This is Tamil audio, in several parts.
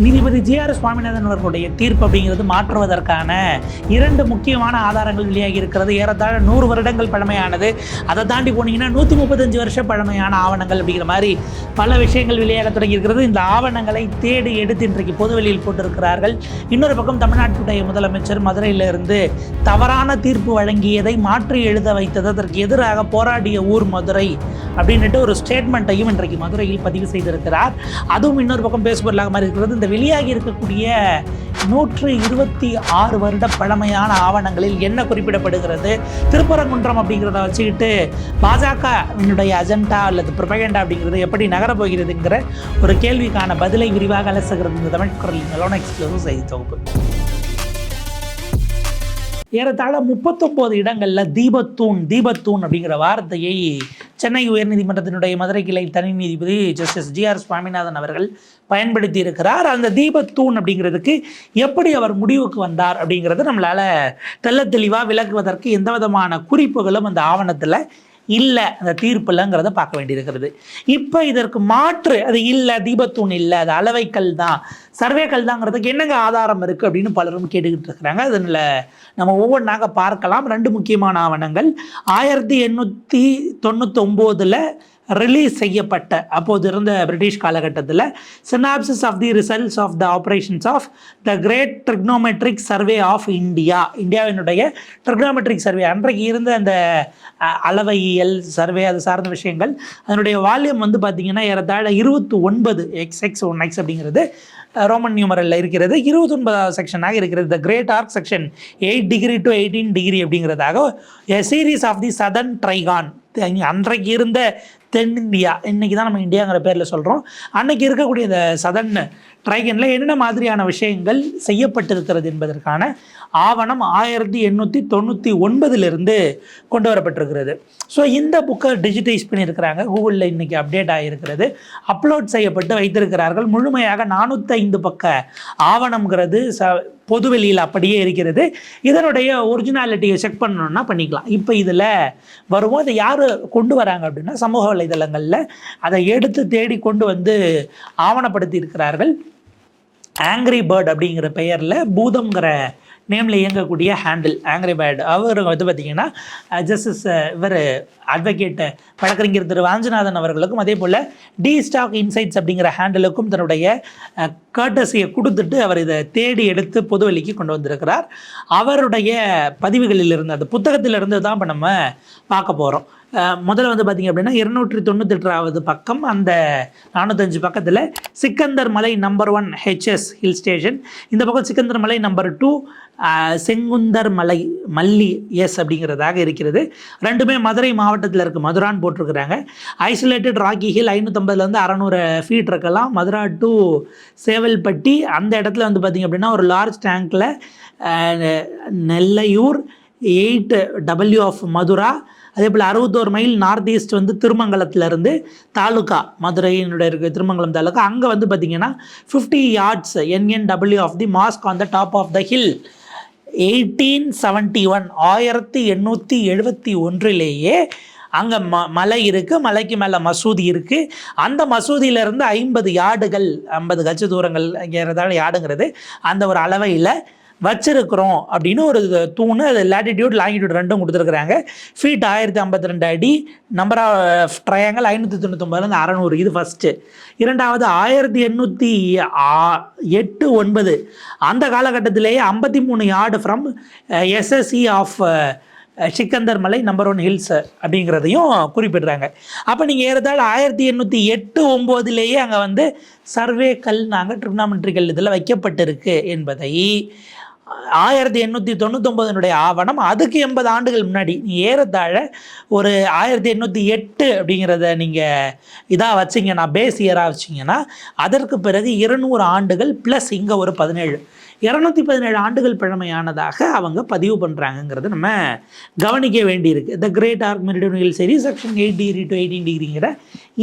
நீதிபதி ஜி ஆர் சுவாமிநாதன் அவர்களுடைய தீர்ப்பு அப்படிங்கிறது மாற்றுவதற்கான இரண்டு முக்கியமான ஆதாரங்கள் வெளியாகி இருக்கிறது. ஏறத்தாழ நூறு வருடங்கள் பழமையானது. அதை தாண்டி போனீங்கன்னா நூற்றி முப்பத்தஞ்சு வருஷம் பழமையான ஆவணங்கள் அப்படிங்கிற மாதிரி பல விஷயங்கள் வெளியாக தொடங்கி இருக்கிறது. இந்த ஆவணங்களை தேடி எடுத்து இன்றைக்கு பொதுவெளியில் போட்டிருக்கிறார்கள். இன்னொரு பக்கம் தமிழ்நாட்டுடைய முதலமைச்சர் மதுரையிலிருந்து தவறான தீர்ப்பு வழங்கியதை மாற்றி எழுத வைத்தது. அதற்கு எதிராக போராடிய ஊர் மதுரை. அப்படின்னுட்டு ஒரு ஸ்டேட்மெண்ட்டையும் இன்றைக்கு மதுரையில் பதிவு செய்திருக்கிறார். அதுவும் இன்னொரு பக்கம் பேசுபொருளாக மாதிரி இருக்கிறது இந்த வெளியாகி இருக்கக்கூடிய நூற்று இருபத்தி ஆறு வருட பழமையான ஆவணங்களில் என்ன குறிப்பிடப்படுகிறது? திருப்பரங்குன்றம் அப்படிங்கிறத வச்சுக்கிட்டு பாஜகவினுடைய அஜெண்டா அல்லது ப்ரொபகண்டா அப்படிங்கிறது எப்படி நகரப் போகிறதுங்கிற ஒரு கேள்விக்கான பதிலை விரிவாக அலசுகிறது இந்த தமிழ் குரல். எக்ஸ்க்ளூசிவ் செய்தி தொகுப்பு. ஏறத்தாழ முப்பத்தொம்போது இடங்களில் தீபத்தூண் தீபத்தூண் அப்படிங்கிற வார்த்தையை சென்னை உயர்நீதிமன்றத்தினுடைய மதுரை கிளை தனி நீதிபதி ஜஸ்டிஸ் ஜி ஆர் சுவாமிநாதன் அவர்கள் பயன்படுத்தி இருக்கிறார் அந்த தீபத்தூண் அப்படிங்கிறதுக்கு எப்படி அவர் முடிவுக்கு வந்தார் அப்படிங்கிறத நம்மளால் தெல்ல தெளிவாக விளக்குவதற்கு எந்த விதமான குறிப்புகளும் அந்த ஆவணத்தில் இல்லை. அந்த தீர்ப்புலங்கிறத பார்க்க வேண்டியிருக்கிறது. இப்போ இதற்கு மாற்று. அது இல்லை தீபத்தூண் இல்லை. அது அளவைக்கல் தான். சர்வேக்கல் தாங்கிறதுக்கு என்னங்க ஆதாரம் இருக்குது அப்படின்னு பலரும் கேட்டுக்கிட்டு இருக்கிறாங்க. அதில் நம்ம ஒவ்வொன்றாக பார்க்கலாம். ரெண்டு முக்கியமான ஆவணங்கள். ஆயிரத்தி எண்ணூற்றி தொண்ணூத்தொம்போதில் ரிலீஸ் செய்யப்பட்ட அப்போது இருந்த பிரிட்டிஷ் காலகட்டத்தில் synopsis of the results of the operations of the great trigonometric survey of India இந்தியாவினுடைய ட்ரிக்னோமெட்ரிக் சர்வே அன்றைக்கு இருந்த அந்த அளவையியல் சர்வே அது சார்ந்த விஷயங்கள் அதனுடைய வால்யூம் வந்து பார்த்திங்கன்னா ஏறத்தாழ இருபத்தி ஒன்பது எக்ஸ் எக்ஸ் ஒன் எக்ஸ் அப்படிங்கிறது ரோமன் நியூமரில் இருக்கிறது. இருபத்தொன்பதாவது செக்ஷனாக இருக்கிறது. The great arc section eight degree to eighteen degree அப்படிங்கிறதாக a series of the southern trigon அன்றைக்கு இருந்த தென்னிந்தியா. இன்றைக்கி தான் நம்ம இந்தியாங்கிற பேரில் சொல்கிறோம் அன்னைக்கு இருக்கக்கூடிய இந்த சதன் ட்ரைகனில் என்னென்ன மாதிரியான விஷயங்கள் செய்யப்பட்டிருக்கிறது என்பதற்கான ஆவணம் ஆயிரத்தி எண்ணூற்றி தொண்ணூற்றி ஒன்பதுலேருந்து கொண்டு வரப்பட்டிருக்கிறது. ஸோ இந்த புக்கை டிஜிட்டைஸ் பண்ணியிருக்கிறாங்க. கூகுளில் இன்றைக்கி அப்டேட் ஆகியிருக்கிறது. அப்லோட் செய்யப்பட்டு வைத்திருக்கிறார்கள். முழுமையாக நானூற்றைந்து பக்க ஆவணங்கிறது ச பொதுவெளியில் அப்படியே இருக்கிறது. இதனுடைய ஒரிஜினாலிட்டியை செக் பண்ணணும்னா பண்ணிக்கலாம். இப்போ இதில் வருவோம். இதை யார் கொண்டு வராங்க அப்படின்னா சமூக வலைதளங்களில் அதை எடுத்து தேடி கொண்டு வந்து ஆவணப்படுத்தி இருக்கிறார்கள் ஆங்கிரி பேர்ட் அப்படிங்கிற பெயரில் பூதம்ங்கிற நேமில் இயங்கக்கூடிய ஹேண்டில் ஆங்கிரி பேர்ட் அவர் வந்து பார்த்திங்கன்னா ஜஸ்டிஸ் இவர் அட்வொகேட் வழக்கறிஞர் திரு வாஞ்சிநாதன் அவர்களுக்கும் அதே போல் டி ஸ்டாக் இன்சைட்ஸ் அப்படிங்கிற ஹேண்டிலுக்கும் தன்னுடைய கர்டஸியை கொடுத்துட்டு அவர் இதை தேடி எடுத்து பொதுவெளிக்கு கொண்டு வந்திருக்கிறார். அவருடைய பதிவுகளில் இருந்து அந்த புத்தகத்திலிருந்து தான் இப்போ நம்ம பார்க்க போகிறோம் முதல்ல வந்து பார்த்திங்க அப்படின்னா இருநூற்றி தொண்ணூத்தெட்டாவது பக்கம் அந்த நானூத்தஞ்சு பக்கத்தில் Sikandar Malai number one HS hill station இந்த பக்கம் சிக்கந்தர் மலை நம்பர் டூ செங்குந்தர் மலை மல்லி எஸ் அப்படிங்கிறதாக இருக்கிறது. ரெண்டுமே மதுரை மாவட்டத்தில் இருக்குது மதுரான்னு போட்டிருக்கிறாங்க. ஐசோலேட்டட் ராக்கி ஹில் ஐநூற்றம்பதுலேருந்து அறநூறு ஃபீட் இருக்கலாம். மதுரா டு சேவல்பட்டி. அந்த இடத்துல வந்து பார்த்திங்க அப்படின்னா ஒரு லார்ஜ் டேங்க்கில் Nellaiyur eight W of Madura அதே போல் அறுபத்தோரு மைல் நார்த் ஈஸ்ட் வந்து திருமங்கலத்திலேருந்து தாலுகா மதுரையினுடைய இருக்க திருமங்கலம் தாலுக்கா அங்கே வந்து பார்த்திங்கன்னா fifty yards NNW of the mosque on the top of the hill eighteen seventy one ஆயிரத்தி எண்ணூற்றி எழுபத்தி ஒன்றிலேயே அங்கே ம மலை இருக்குது மலைக்கு மேலே மசூதி இருக்குது அந்த மசூதியிலேருந்து ஐம்பது யார்டுகள் ஐம்பது கட்சி தூரங்கள் ஏறதால யார்டுங்கிறது அந்த ஒரு அளவையில் வச்சிருக்கிறோம் அப்படின்னு ஒரு தூணு அது லேட்டிடியூட் லாங்கிடியூட் ரெண்டும் கொடுத்துருக்குறாங்க. ஃபீட் ஆயிரத்தி ஐம்பத்தி ரெண்டு அடி நம்பர் ஆஃப் ட்ரையாங்கல் uh, ஐநூற்றி தொண்ணூத்தொம்பதுலேருந்து அறநூறு. இது ஃபஸ்ட்டு இரண்டாவது ஆயிரத்தி எண்ணூற்றி எட்டு ஒன்பது. அந்த காலகட்டத்திலேயே ஐம்பத்தி மூணு yard from SSC of Sikandar Malai number one hills அப்படிங்கிறதையும் குறிப்பிடுறாங்க. அப்போ நீங்கள் ஏறத்தாழ ஆயிரத்தி எண்ணூற்றி எட்டு ஒம்போதுலேயே அங்கே வந்து சர்வே கல் நாங்கள் ட்ரிக்னாமெட்ரி கல் இதில் வைக்கப்பட்டிருக்கு என்பதை ஆயிரத்தி எண்ணூற்றி தொண்ணூத்தொம்பதனுடைய ஆவணம். அதுக்கு எண்பது ஆண்டுகள் முன்னாடி ஏறத்தாழ ஒரு ஆயிரத்தி எண்ணூற்றி எட்டு அப்படிங்கிறத நீங்கள் இதாக வச்சிங்கன்னா பேஸ் இயராக வச்சிங்கன்னா அதற்கு பிறகு இருநூறு ஆண்டுகள் ப்ளஸ் இங்கே ஒரு பதினேழு. இரநூத்தி பதினேழு ஆண்டுகள் பழமையானதாக அவங்க பதிவு பண்ணுறாங்கங்கிறத நம்ம கவனிக்க வேண்டியிருக்கு. த கிரேட் ஆர்க் மெரிடோனியல் சரி section eight degree to eighteen டிகிரிங்கிற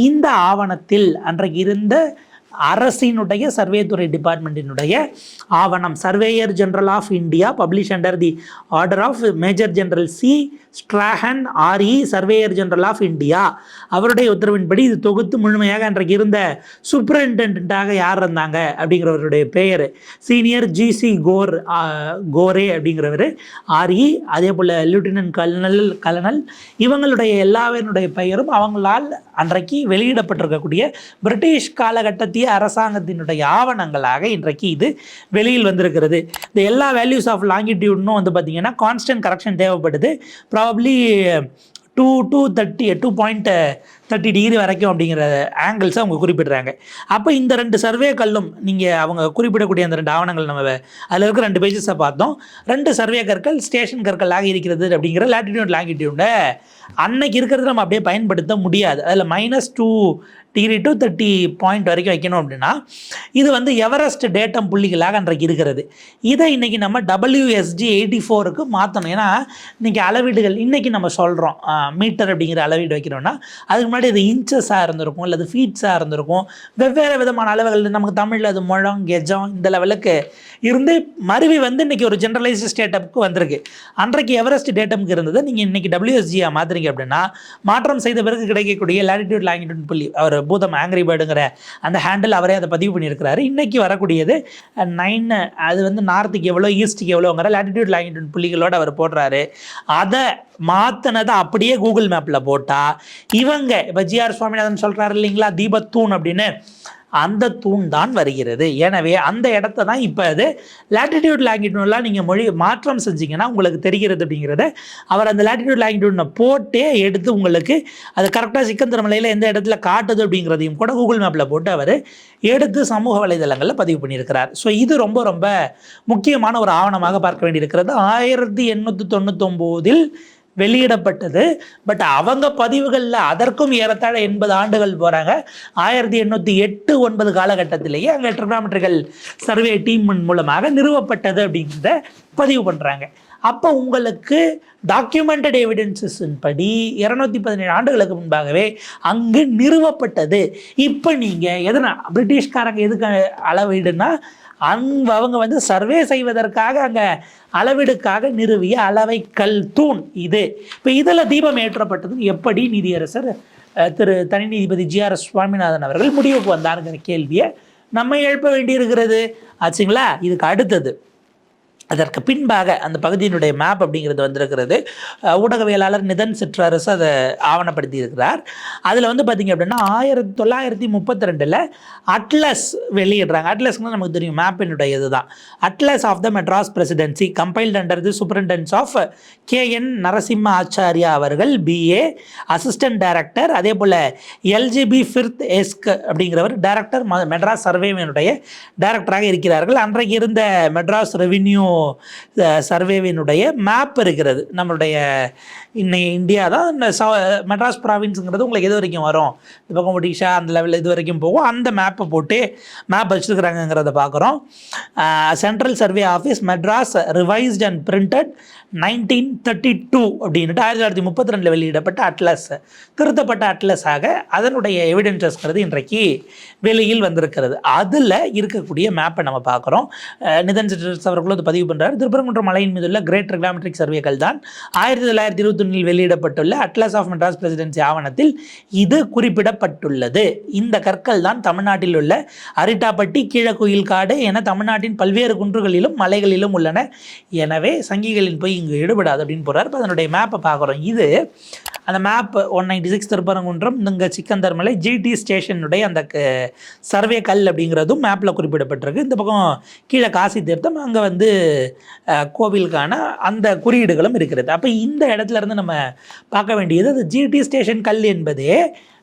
இந்த ஆவணத்தில் அன்றைக்கு இருந்த அரசினுடைய சர்வேதுறை டிபார்ட்மெண்ட்டினுடைய ஆவணம். Surveyor general of India publish under the order of major general C Strahan RE surveyor general of India அவருடைய உத்தரவின்படி இது தொகுத்து முழுமையாக அன்றைக்கு இருந்த சூப்பரிண்டென்டென்ட்டாக யார் இருந்தாங்க அப்படிங்கிறவருடைய பெயர். சீனியர் ஜிசி கோர் கோரே அப்படிங்கிறவர். ஆர்இ அதே போல் லெப்டினன்ட் கல்னல் கலனல் இவங்களுடைய எல்லாவினுடைய பெயரும் அவங்களால் அன்றைக்கு வெளியிடப்பட்டிருக்கக்கூடிய பிரிட்டிஷ் காலகட்டத்திய அரசாங்கத்தினுடைய ஆவணங்களாக இன்றைக்கு இது வெளியில் வந்திருக்கிறது. இந்த எல்லா வேல்யூஸ் ஆஃப் லாங்கிடியூட்னும் வந்து பார்த்திங்கன்னா கான்ஸ்டன்ட் கரெக்ஷன் தேவைப்படுது. Probably two two thirty two point thirty degree வரைக்கும் அப்படிங்கிற ஆங்கிள்ஸை அவங்க குறிப்பிடுறாங்க. அப்போ இந்த ரெண்டு சர்வே கல்லும் நீங்கள் அவங்க குறிப்பிடக்கூடிய அந்த ரெண்டு ஆவணங்கள் நம்ம அதில் இருக்கிற ரெண்டு பேஜஸை பார்த்தோம். ரெண்டு சர்வே கற்கள் ஸ்டேஷன் கற்களாக இருக்கிறது அப்படிங்கிற லேட்டிடியூட் லாங்கிடியூட அன்னைக்கு இருக்கிறது நம்ம அப்படியே பயன்படுத்த முடியாது. அதில் minus two degree to thirty point வரைக்கும் வைக்கணும் அப்படின்னா இது வந்து எவரெஸ்ட் டேட்டம் புள்ளிகளாக அன்றைக்கு இருக்கிறது. இதை இன்றைக்கி நம்ம டபிள்யூஎஸ்ஜி எயிட்டி ஃபோருக்கு மாற்றணும் ஏன்னா இன்றைக்கி அளவீடுகள் இன்றைக்கி நம்ம சொல்கிறோம் மீட்டர் அப்படிங்கிற அளவீடு வைக்கிறோம்னா அதுக்கு முன்னாடி அது இன்ச்சஸாக இருந்திருக்கும் இல்லை அது ஃபீட்ஸாக இருந்திருக்கும். வெவ்வேறு விதமான அளவுகள் நமக்கு தமிழில் அது முழம் கெஜம் இந்த லெவலுக்கு இருந்து மருவி வந்து இன்றைக்கி ஒரு ஜென்ரலைஸ்டு ஸ்டேட்டப்புக்கு வந்திருக்கு. அன்றைக்கு எவரெஸ்ட் டேட்டமுக்கு இருந்தது. நீங்கள் இன்றைக்கி டபிள்யூஎஸ்ஜியாக மாற்றுறீங்க அப்படின்னா மாற்றம் செய்த பிறகு கிடைக்கக்கூடிய லாட்டிடியூட் லாங்கிடியூட் புள்ளி அவர் பூதம் ஆங்கிரி பேர்டுங்கிற அந்த ஹேண்டில் அவரே அதை பதிவு பண்ணியிருக்கிறாரு. இன்றைக்கி வரக்கூடியது நைன் அது வந்து நார்த்துக்கு எவ்வளோ ஈஸ்ட்டுக்கு எவ்வளோங்கிற லாட்டிடியூட் லாங்கிடியூட் புள்ளிகளோடு அவர் போடுறாரு. அதை மாற்றினதை அப்படியே கூகுள் மேப்பில் போட்டால் இவங்க இப்போ ஜிஆர் சுவாமிநாதன் சொல்கிறாரு இல்லைங்களா? தீபத்தூண் அப்படின்னு. அந்த தூண் தான் வருகிறது. எனவே அந்த இடத்த தான் இப்போ அது லேட்டிடியூட் லாங்கிடியூட்லாம் நீங்கள் மொழி மாற்றம் செஞ்சீங்கன்னா உங்களுக்கு தெரிகிறது அப்படிங்கிறத அவர் அந்த லேட்டிடியூட் லாங்கிடியூட்னை போட்டே எடுத்து உங்களுக்கு அது கரெக்டாக சிக்கந்தர் மலையில் எந்த இடத்துல காட்டுது அப்படிங்கிறதையும் கூட கூகுள் மேப்பில் போட்டு அவர் எடுத்து சமூக வலைதளங்களில் பதிவு பண்ணியிருக்கிறார். ஸோ இது ரொம்ப ரொம்ப முக்கியமான ஒரு ஆவணமாக பார்க்க வேண்டியிருக்கிறது. ஆயிரத்தி எண்ணூற்றி தொண்ணூத்தொம்போதில் வெளியிடப்பட்டது. பட் அவங்க பதிவுகளில் அதற்கும் ஏறத்தாழ எண்பது ஆண்டுகள் போகிறாங்க ஆயிரத்தி எண்ணூற்றி எட்டு ஒன்பது காலகட்டத்திலேயே அங்கே ட்ரிக்னாமெட்ரிக்கல் சர்வே டீம் மூலமாக நிறுவப்பட்டது அப்படிங்கிறத பதிவு பண்ணுறாங்க அப்போ உங்களுக்கு டாக்குமெண்டட் எவிடன்சஸின் படி இரநூத்தி பதினேழு ஆண்டுகளுக்கு முன்பாகவே அங்கு நிறுவப்பட்டது. இப்போ நீங்கள் எதனா பிரிட்டிஷ்காரங்க எதுக்கு அளவீடுனா அங் அவங்க வந்து சர்வே செய்வதற்காக அங்கே அளவீடுக்காக நிறுவிய அளவை கல் தூண் இது. இப்போ இதில் தீபம் ஏற்றப்பட்டது. எப்படி நீதியரசர் திரு தனி நீதிபதி ஜிஆர்எஸ் சுவாமிநாதன் அவர்கள் முடிவுக்கு வந்தாருங்கிற கேள்வியை நம்ம எழுப்ப வேண்டியிருக்கிறது. ஆச்சுங்களா? இதுக்கு அடுத்தது. அதற்கு பின்பாக அந்த பகுதியினுடைய மேப் அப்படிங்கிறது வந்திருக்கிறது. ஊடகவியலாளர் நிதன் சிற்றரசு அதை ஆவணப்படுத்தி இருக்கிறார் அதில் வந்து பார்த்திங்க அப்படின்னா ஆயிரத்தி தொள்ளாயிரத்தி முப்பத்தி ரெண்டில் அட்லஸ் வெளியிடுறாங்க அட்லஸ்னால் நமக்கு தெரியும் மேப்பினுடைய இதுதான். Atlas of the Madras presidency compiled under the superintendence of K N Narasimha Acharya அவர்கள் பிஏ அசிஸ்டன்ட் டைரக்டர் அதே போல் L G B Firth Esq அப்படிங்கிறவர் டைரக்டர் மெட்ராஸ் சர்வேவினுடைய டைரக்டராக இருக்கிறார்கள். அன்றைக்கு இருந்த மெட்ராஸ் ரெவின்யூ சர்வேவினுடைய மேப் இருக்கிறது. நம்மளுடைய இன்னைக்கு இந்தியா தான் இந்த ச மெட்ராஸ் ப்ராவின்ஸுங்கிறது உங்களுக்கு எது வரைக்கும் வரும். இந்த பக்கம் ஒடிஷா அந்த லெவலில் இது வரைக்கும் போகும். அந்த மேப்பை போட்டு மேப் வச்சுருக்குறாங்கங்கிறத பார்க்குறோம். Central survey office Madras revised and printed nineteen thirty two அப்படின்ட்டு ஆயிரத்தி தொள்ளாயிரத்தி முப்பத்தி ரெண்டில் வெளியிடப்பட்ட அட்லஸ் திருத்தப்பட்ட அட்லஸ் ஆக அதனுடைய எவிடென்சஸ்ங்கிறது இன்றைக்கு வெளியில் வந்திருக்கிறது. அதில் இருக்கக்கூடிய மேப்பை நம்ம பார்க்குறோம். நிதன் சிட்டர்ஸ் அவர்களும் அது பதிவு பண்ணுறாரு திருப்பரங்குன்றம் மலையின் மீது உள்ள கிரேட் ரெக்லாமெட்ரிக் சர்வேகள் தான் ஆயிரத்தி தொள்ளாயிரத்தி இருபத்தொன்னில் வெளியிடப்பட்டுள்ள அட்லஸ் ஆஃப் மெட்ராஸ் பிரசிடென்சி ஆவணத்தில் இது குறிப்பிடப்பட்டுள்ளது. இந்த கற்கள் தான் தமிழ்நாட்டில் உள்ள அரிட்டாப்பட்டி கீழக்குயில் காடு என தமிழ்நாட்டின் பல்வேறு குன்றுகளிலும் மலைகளிலும் உள்ளன. எனவே சங்கிகளின் போய் இங்கு ஈடுபடாது அப்படின்னு போகிறார் இப்போ அதனுடைய மேப்பை பார்க்குறோம். இது அந்த map one ninety six Thiruparankundram இந்த சிக்கந்தர் மலை ஜிடி ஸ்டேஷனுடைய அந்த சர்வே கல் அப்படிங்கிறதும் மேப்பில் குறிப்பிடப்பட்டிருக்கு. இந்த பக்கம் கீழே காசி தீர்த்தம் அங்கே வந்து கோவிலுக்கான அந்த குறியீடுகளும் இருக்கிறது. அப்போ இந்த இடத்துல இருந்து நம்ம பார்க்க வேண்டியது அது ஜிடி ஸ்டேஷன் கல் என்பதே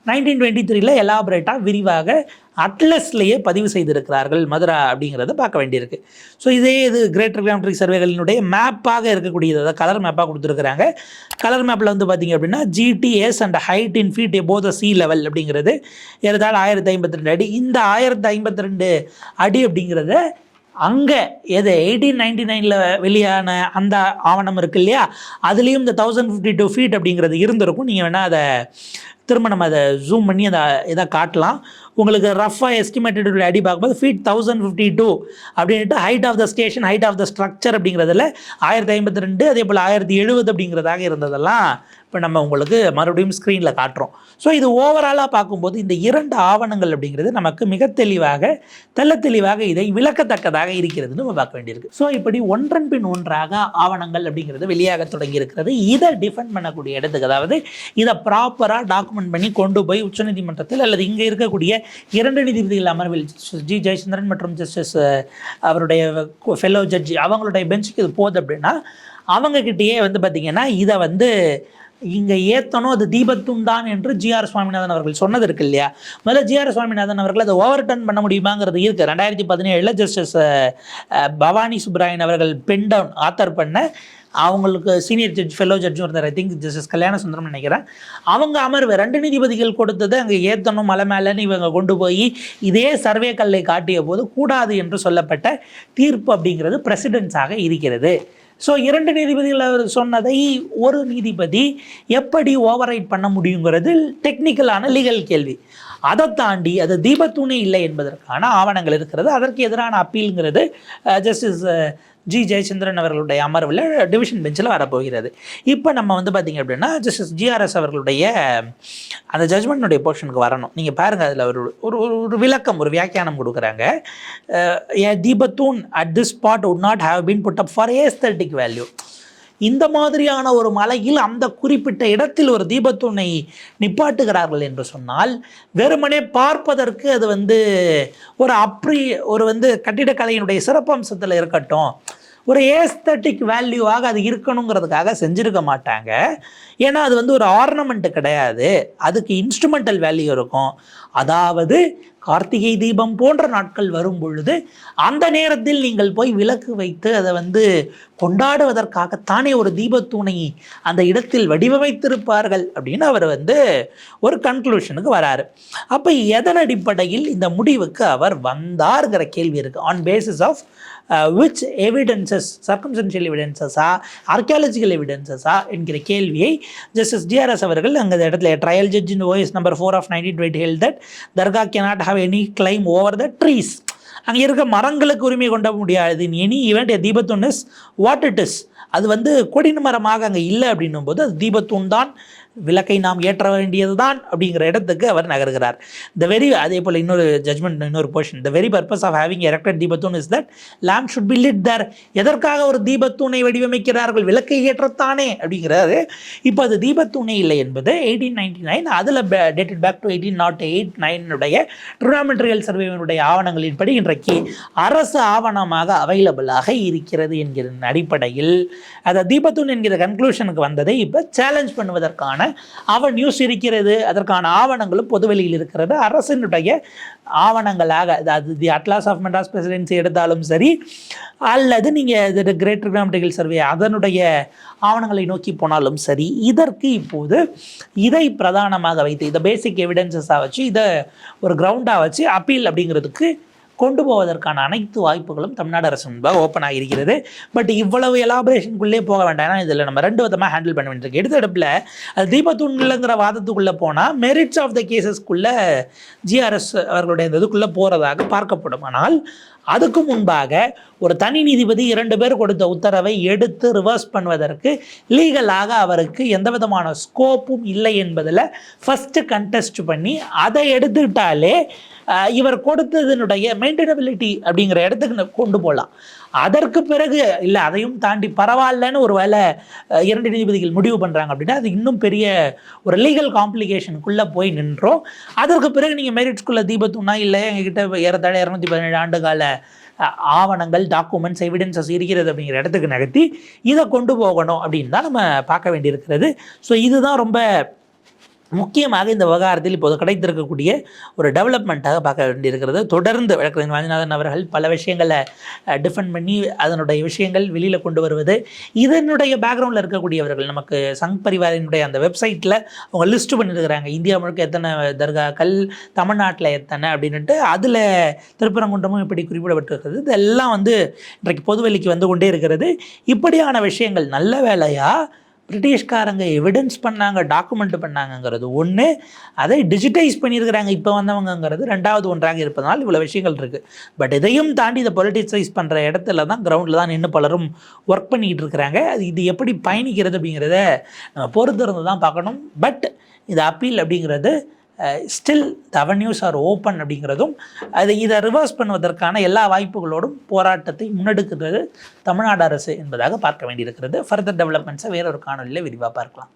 நைன்டீன் டுவெண்ட்டி த்ரீல எலாபரேட்டாக விரிவாக அட்லஸ்லேயே பதிவு செய்திருக்கிறார்கள் மதுரா அப்படிங்கிறத பார்க்க வேண்டியிருக்கு. ஸோ இதே இது கிரேட்டர் கிராமட்ரிக் சர்வேகளினுடைய மேப்பாக இருக்கக்கூடியது அதாவது கலர் மேப்பாக கொடுத்துருக்குறாங்க. கலர் மேப்பில் வந்து பார்த்தீங்க அப்படின்னா GTS and height in feet above the sea level அப்படிங்கிறது ஏறத்தாழ ஆயிரத்தி ஐம்பத்தி ரெண்டு அடி. இந்த ஆயிரத்தி ஐம்பத்தி ரெண்டு அடி அப்படிங்கிறத அங்கே எது எயிட்டீன் நைன்டி நைனில் வெளியான அந்த ஆவணம் இருக்கு இல்லையா? அதுலேயும் இந்த தௌசண்ட் ஃபிஃப்டி டூ ஃபீட் அப்படிங்கிறது இருந்திருக்கும். நீங்கள் வேணால் அதை திரும்ப நம்ம அதை ஜூம் பண்ணி அதை இதை காட்டலாம். உங்களுக்கு ரஃபாக எஸ்டிமேட்டட் அடி பார்க்கும்போது ஃபீட் தௌசண்ட் ஃபிஃப்டி டூ அப்படின்ட்டு height of the station height of the structure அப்படிங்கிறதுல ஆயிரத்தி ஐம்பத்தி ரெண்டு அதே போல் ஆயிரத்தி எழுபது அப்படிங்கிறதாக இருந்ததெல்லாம் இப்போ நம்ம உங்களுக்கு மறுபடியும் ஸ்க்ரீனில் காட்டுறோம். ஸோ இது ஓவராலாக பார்க்கும்போது இந்த இரண்டு ஆவணங்கள் அப்படிங்கிறது நமக்கு மிக தெளிவாக தெள்ள தெளிவாக இதை விளக்கத்தக்கதாக இருக்கிறதுன்னு நம்ம பார்க்க வேண்டியிருக்கு. ஸோ இப்படி ஒன்றன் பின் ஒன்றாக ஆவணங்கள் அப்படிங்கிறது வெளியாக தொடங்கி இருக்கிறது இதை டிஃபெண்ட் பண்ணக்கூடிய இடத்துக்கு அதாவது இதை ப்ராப்பராக டாக்குமெண்ட் பண்ணி கொண்டு போய் உச்சநீதிமன்றத்தில் அல்லது இங்கே இருக்கக்கூடிய இரண்டு நீதிபதிகள் அமர்வில் ஜி ஜெயச்சந்திரன் மற்றும் ஜஸ்டிஸ் அவருடைய ஃபெல்லோ ஜட்ஜி அவங்களுடைய பெஞ்சுக்கு இது போகுது அப்படின்னா அவங்கக்கிட்டேயே வந்து பார்த்திங்கன்னா இதை வந்து இங்கே ஏற்றணும் அது தீபத்துண்டான் என்று ஜிஆர் சுவாமிநாதன் அவர்கள் சொன்னது இருக்கு இல்லையா? முதல்ல ஜிஆர் சுவாமிநாதன் அவர்கள் அதை ஓவர் டர்ன் பண்ண முடியுமாங்கிறது இருக்குது ரெண்டாயிரத்தி பதினேழில் ஜஸ்டிஸ் பவானி சுப்ராயன் அவர்கள் பென் டவுன் ஆத்தர் பண்ண அவங்களுக்கு சீனியர் ஜட்ஜ் ஃபெல்லோ ஜட்ஜும் இருந்தார் I think justice Kalyana Sundaram நினைக்கிறேன். அவங்க அமர்வு ரெண்டு நீதிபதிகள் கொடுத்தது அங்கே ஏற்றணும் மலை மேலேன்னு இவங்க கொண்டு போய் இதே சர்வே கல்லை காட்டிய போது கூடாது என்று சொல்லப்பட்ட தீர்ப்பு அப்படிங்கிறது பிரசிடென்ஸாக இருக்கிறது. ஸோ இரண்டு நீதிபதிகள் அவர் சொன்னதை ஒரு நீதிபதி எப்படி ஓவர் பண்ண முடியுங்கிறது டெக்னிக்கலான லீகல் கேள்வி. அதை தாண்டி அது தீபத்தூணே இல்லை என்பதற்கான ஆவணங்கள் இருக்கிறது. அதற்கு எதிரான அப்பீலுங்கிறது ஜஸ்டிஸ் ஜி ஜெயச்சந்திரன் அவர்களுடைய அமர்வில் டிவிஷன் பெஞ்சில் வரப்போகிறது. இப்போ நம்ம வந்து பார்த்திங்க அப்படின்னா ஜஸ்டிஸ் ஜிஆர்எஸ் அவர்களுடைய அந்த ஜட்மெண்ட்டுடைய போர்ஷனுக்கு வரணும். நீங்கள் பாருங்கள் அதில் ஒரு ஒரு ஒரு விளக்கம் ஒரு வியாக்கியானம் கொடுக்குறாங்க. A deepathoon at this spot would not have been put up for aesthetic value இந்த மாதிரியான ஒரு மலையில் அந்த குறிப்பிட்ட இடத்தில் ஒரு தீபத்துணை நிப்பாட்டுகிறார்கள் என்று சொன்னால் வெறுமனே பார்ப்பதற்கு அது வந்து ஒரு அப்ரி ஒரு வந்து கட்டிடக்கலையினுடைய சிறப்பம்சத்தில் இருக்கட்டும் ஒரு ஏஸ்தட்டிக் வேல்யூவாக அது இருக்கணுங்கிறதுக்காக செஞ்சுருக்க மாட்டாங்க. ஏன்னா அது வந்து ஒரு ஆர்னமெண்ட்டு கிடையாது. அதுக்கு இன்ஸ்ட்ருமெண்டல் வேல்யூ இருக்கும். அதாவது கார்த்திகை தீபம் போன்ற நாட்கள் வரும் பொழுது அந்த நேரத்தில் நீங்கள் போய் விளக்கு வைத்து அதை வந்து கொண்டாடுவதற்காகத்தானே ஒரு தீபத்தூணை அந்த இடத்தில் வடிவமைத்திருப்பார்கள் அப்படின்னு அவர் வந்து ஒரு கன்க்ளூஷனுக்கு வராரு. அப்போ எதன் அடிப்படையில் இந்த முடிவுக்கு அவர் வந்தார்ங்கிற கேள்வி இருக்குது on basis of which evidences circumstantial எவிடன்சஸா archaeological எவிடன்சஸா என்கிற கேள்வியை ஜஸ்டிஸ் டிஆர்எஸ் அவர்கள் அங்கே இடத்துல trial judge in OS number four of nineteen twenty held that dargah can not have any claim over the trees அங்கே இருக்க மரங்களுக்கு உரிமை கொண்ட முடியாது. Any event deepathoon is what it is அது வந்து கொடின மரமாக அங்கே இல்லை அப்படின்னும் போது அது தீபத்தூன் தான் விளக்கை நாம் ஏற்ற வேண்டியதுதான் அப்படிங்கிற இடத்துக்கு அவர் நகர்கிறார். த வெரி அதே போல் இன்னொரு ஜட்மெண்ட் இன்னொரு portion the very purpose of having erected deepathoon is that lamp should be lit there எதற்காக ஒரு தீபத்தூணை வடிவமைக்கிறார்கள்? விளக்கை ஏற்றத்தானே அப்படிங்கிறாரு. இப்போ அது தீபத்தூணை இல்லை என்பது எயிட்டீன் நைன்டி நைன் அதில் dated back to eighteen naught eight நைனுடைய trigonometrical சர்வேவினுடைய ஆவணங்களின்படி இன்றைக்கு அரசு ஆவணமாக அவைலபிளாக இருக்கிறது என்கிற அடிப்படையில். அதை தீபத்தூன் என்கிற கன்க்ளூஷனுக்கு வந்ததை இப்போ சேலஞ்ச் பண்ணுவதற்கான அவன் நியூஸ் இருக்கிறது அதற்கான ஆவணங்களும் பொதுவெளியில் இருக்கிறது. அரசினுடைய ஆவணங்களாக அது the atlas of Madras presidency எடுத்தாலும் சரி அல்லது நீங்கள் இது கிரேட் சர்வே அதனுடைய ஆவணங்களை நோக்கி போனாலும் சரி இதற்கு இப்போது இதை பிரதானமாக வைத்து இதை பேசிக் எவிடன்சஸாக வச்சு இதை ஒரு கிரவுண்டாக வச்சு அப்பீல் அப்படிங்கிறதுக்கு கொண்டு போவதற்கான அனைத்து வாய்ப்புகளும் தமிழ்நாடு அரசு முன்பாக ஓப்பன் ஆகியிருக்கிறது. பட் இவ்வளவு எலாபரேஷனுக்குள்ளே போக வேண்டாம். இதில் நம்ம ரெண்டு விதமாக ஹேண்டில் பண்ண வேண்டியிருக்கு. எடுத்தடுப்பில் அது தீபத்தூண்லங்கிற வாதத்துக்குள்ளே போனால் மெரிட்ஸ் ஆஃப் த கேசஸ்க்குள்ளே ஜிஆர்எஸ் அவர்களுடைய இந்த இதுக்குள்ளே போகிறதாக பார்க்கப்படும். ஆனால் அதுக்கு முன்பாக ஒரு தனி நீதிபதி இரண்டு பேர் கொடுத்த உத்தரவை எடுத்து ரிவர்ஸ் பண்ணுவதற்கு லீகலாக அவருக்கு எந்த விதமான ஸ்கோப்பும் இல்லை என்பதில் ஃபஸ்ட்டு கண்டெஸ்ட் பண்ணி அதை எடுத்துக்கிட்டாலே இவர் கொடுத்ததனுடைய மெயின்டெனபிலிட்டி அப்படிங்கிற இடத்துக்கு கொண்டு போகலாம். அதற்கு பிறகு இல்லை அதையும் தாண்டி பரவாயில்லன்னு ஒரு வேளை இரண்டு நீதிபதிகள் முடிவு பண்ணுறாங்க அப்படின்னா அது இன்னும் பெரிய ஒரு லீகல் காம்ப்ளிகேஷனுக்குள்ளே போய் நின்றோம். அதற்கு பிறகு நீங்கள் மெரிட்ஸ்குள்ளே தீபத்துனா இல்லை எங்ககிட்ட ஏறத்தாழ இரநூத்தி பதினேழு ஆண்டு கால ஆவணங்கள் டாக்குமெண்ட்ஸ் எவிடன்சஸ் இருக்கிறது அப்படிங்கிற இடத்துக்கு நகர்த்தி இதை கொண்டு போகணும் அப்படின்னு தான் நம்ம பார்க்க வேண்டியிருக்கிறது. ஸோ இதுதான் ரொம்ப முக்கியமாக இந்த விவகாரத்தில் இப்போது கிடைத்திருக்கக்கூடிய ஒரு டெவலப்மெண்ட்டாக பார்க்க வேண்டியிருக்கிறது. தொடர்ந்து வழக்கறிஞர் வாஞ்சிநாதன் அவர்கள் பல விஷயங்களை டிஃபெண்ட் பண்ணி அதனுடைய விஷயங்கள் வெளியில் கொண்டு வருவது இதனுடைய பேக்ரவுண்டில் இருக்கக்கூடியவர்கள் நமக்கு சங் பரிவாரினுடைய அந்த வெப்சைட்டில் அவங்க லிஸ்ட் பண்ணியிருக்கிறாங்க இந்தியா முழுக்க எத்தனை தர்காக்கள் தமிழ்நாட்டில் எத்தனை அப்படின்ட்டு அதில் திருப்பரங்குன்றமும் இப்படி குறிப்பிடப்பட்டிருக்கிறது. இதெல்லாம் வந்து இன்றைக்கு பொதுவெளிக்கு வந்து கொண்டே இருக்கிறது. இப்படியான விஷயங்கள் நல்ல வேலையாக பிரிட்டிஷ்காரங்க எவிடன்ஸ் பண்ணாங்க டாக்குமெண்ட் பண்ணாங்கங்கிறது. ஒன்று அதை டிஜிட்டைஸ் பண்ணியிருக்கிறாங்க இப்போ வந்தவங்கங்கிறது. ரெண்டாவது ஒன்றாக இருப்பதனால் இவ்வளோ விஷயங்கள் இருக்குது பட் இதையும் தாண்டி இதை பொலிட்டிசைஸ் பண்ணுற இடத்துல தான் கிரவுண்டில் தான் நின்று பலரும் ஒர்க் பண்ணிக்கிட்டு இருக்கிறாங்க. அது இது எப்படி பயணிக்கிறது அப்படிங்கிறத நம்ம பொறுத்திருந்து தான் பார்க்கணும். பட் இது அப்பீல் அப்படிங்கிறது still the avenues are open அப்படிங்கிறதும் அதை இதை ரிவர்ஸ் பண்ணுவதற்கான எல்லா வாய்ப்புகளோடும் போராட்டத்தை முன்னெடுக்கிறது தமிழ்நாடு அரசு என்பதாக பார்க்க வேண்டியிருக்கிறது. ஃபர்தர் டெவலப்மெண்ட்ஸை வேறொரு காணொலியில் விரிவாக பார்க்கலாம்.